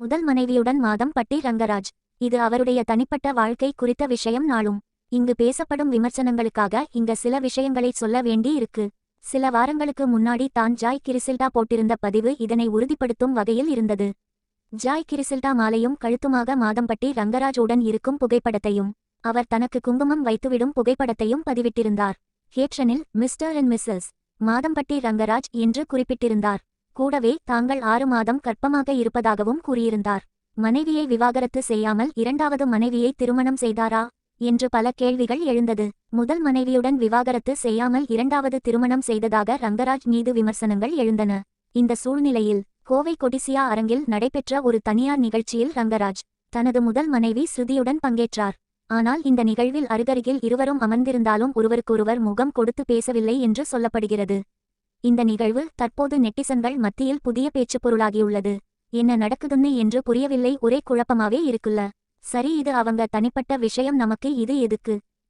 முதல் மனைவியுடன் மாதம் பட்டி ரங்கராஜ். இது அவருடைய தனிப்பட்ட வாழ்க்கை குறித்த விஷயம் நாளும். இங்கு பேசப்படும் விமர்சனங்களுக்காக இங்க சில விஷயங்களை சொல்ல வேண்டி இருக்கு. சில வாரங்களுக்கு முன்னாடி தான் ஜாய் கிரிசில்டா போட்டிருந்த பதிவு இதனை உறுதிப்படுத்தும் வகையில் இருந்தது. ஜாய் கிரிசில்டா மாலையும் கழுத்துமாக மாதம்பட்டி ரங்கராஜ் உடன் இருக்கும் புகைப்படத்தையும் அவர் தனக்கு குங்குமம் வைத்துவிடும் புகைப்படத்தையும் பதிவிட்டிருந்தார். கேப்ஷனில் mister and missus Madhampatty Rangaraj என்று குறிப்பிட்டிருந்தார். கூடவே தாங்கள் ஆறு மாதம் கற்பமாக இருப்பதாகவும் கூறியிருந்தார். மனைவியை விவாகரத்து செய்யாமல் இரண்டாவது மனைவியை திருமணம் செய்தாரா? என்று பல கேள்விகள் எழுந்தது. முதல் மனைவியுடன் விவாகரத்து செய்யாமல் இரண்டாவது திருமணம் செய்ததாக ரங்கராஜ் மீது விமர்சனங்கள் எழுந்தன. இந்த சூழ்நிலையில் கோவை கொடிசியா அரங்கில் நடைபெற்ற ஒரு தனியார் நிகழ்ச்சியில் ரங்கராஜ் தனது முதல் மனைவி ஸ்ருதியுடன் பங்கேற்றார். ஆனால் இந்த நிகழ்வில் அருகருகில் இருவரும் அமர்ந்திருந்தாலும் ஒருவருக்கொருவர் முகம் கொடுத்து பேசவில்லை என்று சொல்லப்படுகிறது. இந்த நிகழ்வு தற்போது நெட்டிசன்கள் மத்தியில் புதிய பேச்சுப் பொருளாகியுள்ளது என்ன நடக்குதுன்னு என்று புரியவில்லை. ஒரே குழப்பமாவே இருக்குல்ல. சரி இது அவங்க தனிப்பட்ட விஷயம். நமக்கு இது எதுக்கு?